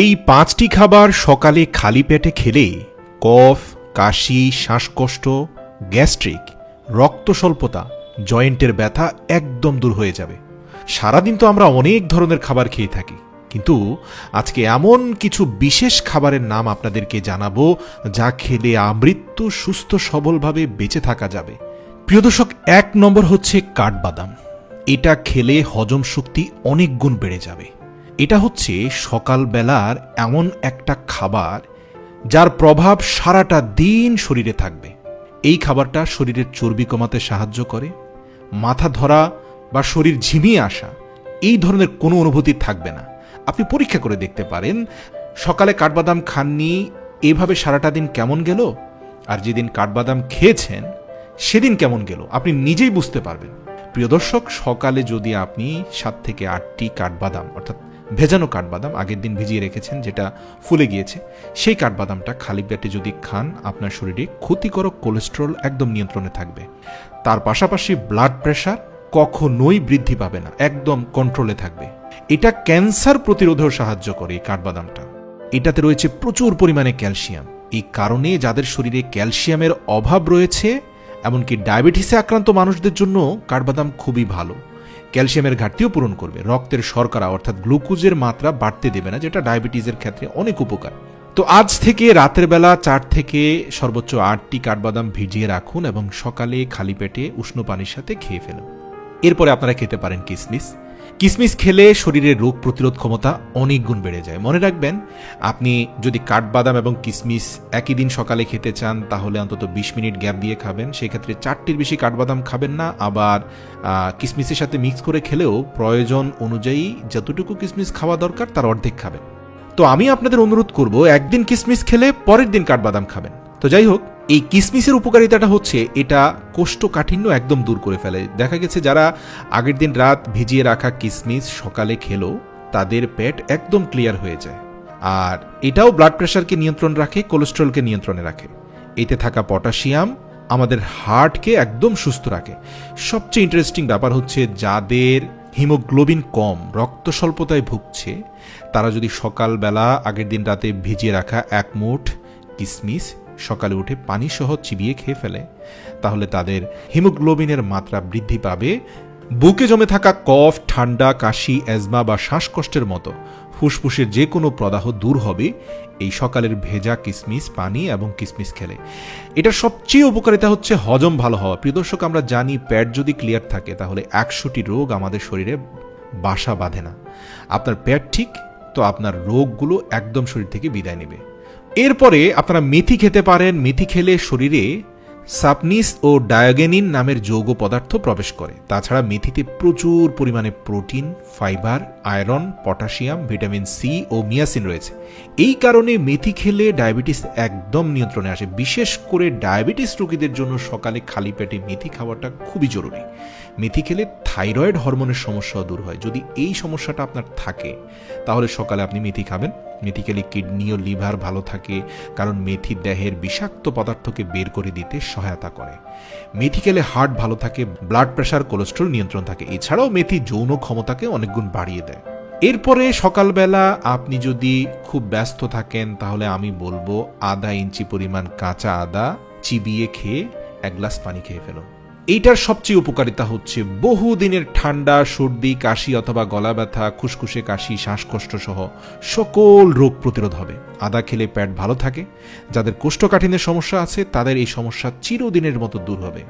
এই পাঁচটি খাবার সকালে খালি পেটে খেলে কফ, কাশি, শ্বাসকষ্ট, গ্যাস্ট্রিক রক্ত স্বল্পতা জয়েন্টের ব্যথা একদম দূর হয়ে যাবে। সারাদিন তো আমরা অনেক ধরনের খাবার খেয়ে থাকি, কিন্তু আজকে এমন কিছু বিশেষ খাবারের নাম আপনাদেরকে জানাব যা খেলে আমৃত্যু সুস্থ সবলভাবে বেঁচে থাকা যাবে। প্রিয় দর্শক, এক নম্বর হচ্ছে কাঠবাদাম। এটা খেলে হজম শক্তি অনেক গুণ বেড়ে যাবে। এটা হচ্ছে সকালবেলার এমন একটা খাবার যার প্রভাব সারাটা দিন শরীরে থাকবে। এই খাবারটা শরীরের চর্বি কমাতে সাহায্য করে, মাথা ধরা বা শরীর ঝিমিয়ে আসা, এই ধরনের কোনো অনুভূতি থাকবে না। আপনি পরীক্ষা করে দেখতে পারেন, সকালে কাঠবাদাম খাননি, এভাবে সারাটা দিন কেমন গেল? আর যেদিন কাঠবাদাম খেয়েছেন, সেদিন কেমন গেল? আপনি নিজেই বুঝতে পারবেন। প্রিয় দর্শক, সকালে যদি আপনি সাত থেকে আটটি কাঠবাদাম, অর্থাৎ ভেজানো কাঠবাদাম আগের দিন ভিজিয়ে রেখেছেন, যেটা ফুলে গিয়েছে। সেই কাঠবাদামটা খালি পেটে যদি খান, আপনার শরীরে ক্ষতিকারক কোলেস্ট্রল একদম নিয়ন্ত্রণে থাকবে। তার পাশাপাশি ব্লাড প্রেশার কখনোই বৃদ্ধি পাবে না, একদম কন্ট্রোলে থাকবে। এটা ক্যান্সার প্রতিরোধেও সাহায্য করে এই কাঠবাদামটা। এটাতে রয়েছে প্রচুর পরিমাণে ক্যালসিয়াম। এই কারণে যাদের শরীরে ক্যালসিয়ামের অভাব রয়েছে, এমনকি ডায়াবেটিসে আক্রান্ত মানুষদের জন্য কাঠবাদাম খুবই ভালো। ক্যালসিয়ামের ঘাটতিও পূরণ করবে। রক্তের শর্করা, অর্থাৎ গ্লুকোজের মাত্রা বাড়তে দেবে না, যেটা ডায়াবেটিসের ক্ষেত্রে অনেক উপকার। তো আজ থেকে রাতের বেলা চার থেকে সর্বোচ্চ আটটি কাঠবাদাম ভিজিয়ে রাখুন এবং সকালে খালি পেটে উষ্ণ পানির সাথে খেয়ে ফেলুন। এরপরে আপনারা খেতে পারেন কিসমিস। কিসমিস খেলে শরীরের রোগ প্রতিরোধ ক্ষমতা অনেক গুণ বেড়ে যায়। মনে রাখবেন, আপনি যদি কাঠবাদাম এবং কিসমিস একই দিন সকালে খেতে চান, তাহলে অন্তত বিশ মিনিট গ্যাপ দিয়ে খাবেন। সেক্ষেত্রে চারটির বেশি কাঠবাদাম খাবেন না। আবার কিসমিসের সাথে মিক্স করে খেলেও প্রয়োজন অনুযায়ী যতটুকু কিসমিস খাওয়া দরকার, তার অর্ধেক খাবেন। তো আমি আপনাদের অনুরোধ করব, একদিন কিসমিস খেলে পরের দিন কাঠবাদাম খাবেন। তো যাই হোক এই কিসমিসের উপকারিতাটা হচ্ছে এটা কোষ্ঠকাঠিন্য একদম দূর করে ফেলে। দেখা গেছে যারা আগের দিন রাত ভিজিয়ে রাখা কিসমিস সকালে খেলো, তাদের পেট একদম ক্লিয়ার হয়ে যায়। আর এটাও ব্লাড প্রেশারকে নিয়ন্ত্রণ রাখে, কোলেস্ট্রলকে নিয়ন্ত্রণে রাখে। এতে থাকা পটাশিয়াম আমাদের হার্টকে একদম সুস্থ রাখে। সবচেয়ে ইন্টারেস্টিং ব্যাপার হচ্ছে যাদের হিমোগ্লোবিন কম, রক্ত স্বল্পতায় ভুগছে, তারা যদি সকালবেলা আগের দিন রাতে ভিজিয়ে রাখা এক মুঠ কিসমিস সকালে উঠে পানি সহ চিবিয়ে খেয়ে ফেলে, তাহলে তাদের হিমোগ্লোবিনের মাত্রা বৃদ্ধি পাবে। বুকে জমে থাকা কফ, ঠান্ডা, কাশি, অ্যাজমা বা শ্বাসকষ্টের মতো ফুসফুসের যে কোনো প্রদাহ দূর হবে এই সকালের ভেজা কিসমিস, পানি এবং কিসমিস খেলে। এটার সবচেয়ে উপকারিতা হচ্ছে হজম ভালো হওয়া। প্রিয় দর্শক, আমরা জানি পেট যদি ক্লিয়ার থাকে, তাহলে একশোটি রোগ আমাদের শরীরে বাসা বাঁধে না। আপনার পেট ঠিক, তো আপনার রোগগুলো একদম শরীর থেকে বিদায় নেবে। এরপরে আপনারা মেথি খেতে পারেন। মেথি খেলে শরীরে সাপনিস ও ডায়োগেনিন নামের যৌগ পদার্থ প্রবেশ করে। তাছাড়া মেথিতে প্রচুর পরিমাণে protein, fibre, iron, potassium, vitamin C ও মিয়াসিন রয়েছে। এই কারণে মেথি খেলে ডায়াবেটিস একদম নিয়ন্ত্রণে আসে। বিশেষ করে ডায়াবেটিস রোগীদের জন্য সকালে খালি পেটে মেথি খাওয়াটা খুবই জরুরি। মেথি খেলে থাইরয়েড হরমোনের সমস্যাও দূর হয়। যদি এই সমস্যাটা আপনার থাকে, তাহলে সকালে আপনি মেথি খাবেন। মেথি খেলে কিডনি ও লিভার ভালো থাকে, কারণ মেথি দেহের বিষাক্ত পদার্থকে বের করে দিতে সহায়তা করে। মেথি খেলে হার্ট ভালো থাকে, ব্লাড প্রেশার কোলেস্ট্রল নিয়ন্ত্রণ থাকে। এছাড়াও মেথি যৌন ক্ষমতাকে অনেক গুণ বাড়িয়ে দেয়। এরপরে সকালবেলা আপনি যদি খুব ব্যস্ত থাকেন, তাহলে আমি বলব আধা ইঞ্চি পরিমাণ কাঁচা আদা চিবিয়ে খেয়ে এক গ্লাস পানি খেয়ে ফেলুন। এইটার সবচেয়ে উপকারিতা হচ্ছে বহু দিনের ঠান্ডা, সর্দি, কাশি অথবা গলা ব্যথা খুসখুসে কাশি শ্বাসকষ্ট সহ সকল রোগ প্রতিরোধ হবে। আদা খেলে পেট ভালো থাকে। যাদের কোষ্ঠকাঠিন্যের সমস্যা আছে, তাদের এই সমস্যা চিরদিনের মতো দূর হবে।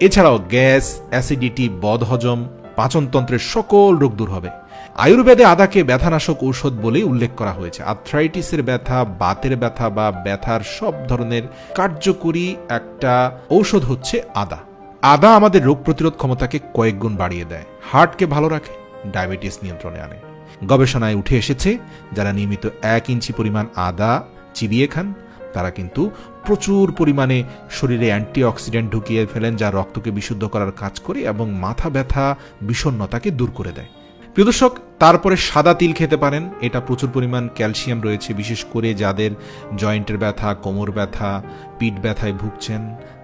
এছাড়াও গ্যাস, অ্যাসিডিটি, বদহজম, পাচনতন্ত্রের সকল রোগ দূর হবে। আয়ুর্বেদে আদাকে ব্যথানাশক ঔষধ বলেই উল্লেখ করা হয়েছে। আর্থ্রাইটিসের ব্যথা, বাতের ব্যথা বা ব্যথার সব ধরনের কার্যকরী একটা ঔষধ হচ্ছে আদা। আদা আমাদের রোগ প্রতিরোধ ক্ষমতাকে কয়েক গুণ বাড়িয়ে দেয়, হার্টকে ভালো রাখে, ডায়াবেটিস নিয়ন্ত্রণে আনে। গবেষণায় উঠে এসেছে, যারা নিয়মিত এক ইঞ্চি পরিমাণ আদা চিবিয়ে খান, তারা কিন্তু প্রচুর পরিমাণে শরীরে অ্যান্টিঅক্সিডেন্ট ঢুকিয়ে ফেলেন, যা রক্তকে বিশুদ্ধ করার কাজ করে এবং মাথা ব্যথা, বিষণ্ণতাকে দূর করে দেয়। প্রিয় দর্শক, তারপরে সাদা তিল খেতে পারেন, এটা প্রচুর পরিমাণ ক্যালসিয়াম রয়েছে, বিশেষ করে যাদের জয়েন্টের ব্যথা, কোমর ব্যথা, পিঠ ব্যথায় ভুগছেন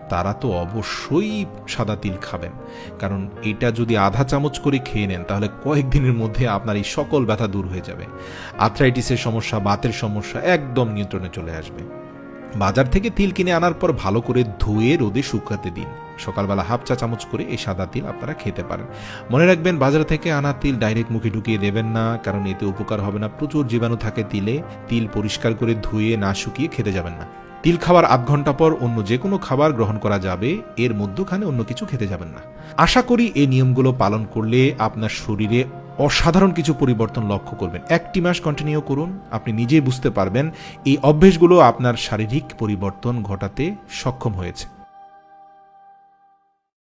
তারা তো অবশ্যই সাদা তিল খাবেন। কারণ এটা যদি আধা চামচ করে খেয়ে নেন, তাহলে কয়েকদিনের মধ্যে আপনার এই সকল ব্যথা দূর হয়ে যাবে। আর্থ্রাইটিসের সমস্যা, বাতের সমস্যা একদম নিয়ন্ত্রণে চলে আসবে। বাজার থেকে তিল কিনে আনার পর ভালো করে ধুয়ে, রোদে শুকাতে দিন। সকালবেলা হাফ চা চামচ করে এই সাদা তিল আপনারা খেতে পারেন। মনে রাখবেন, বাজার থেকে আনা তিল ডাইরেক্ট মুখে ঢুকিয়ে দেবেন না, কারণ এতে উপকার হবে না। প্রচুর জীবাণু থাকে তিলে। তিল পরিষ্কার করে ধুয়ে না শুকিয়ে খেতে যাবেন না। তিল খাওয়ার আধ ঘণ্টা পর অন্য যে কোনো খাবার গ্রহণ করা যাবে, এর মধ্যখানে অন্য কিছু খেতে যাবেন না। আশা করি এই নিয়মগুলো পালন করলে আপনার শরীরে অসাধারণ কিছু পরিবর্তন লক্ষ্য করবেন। একটি মাস কন্টিনিউ করুন, আপনি নিজেই বুঝতে পারবেন এই অভ্যেসগুলো আপনার শারীরিক পরিবর্তন ঘটাতে সক্ষম হয়েছে।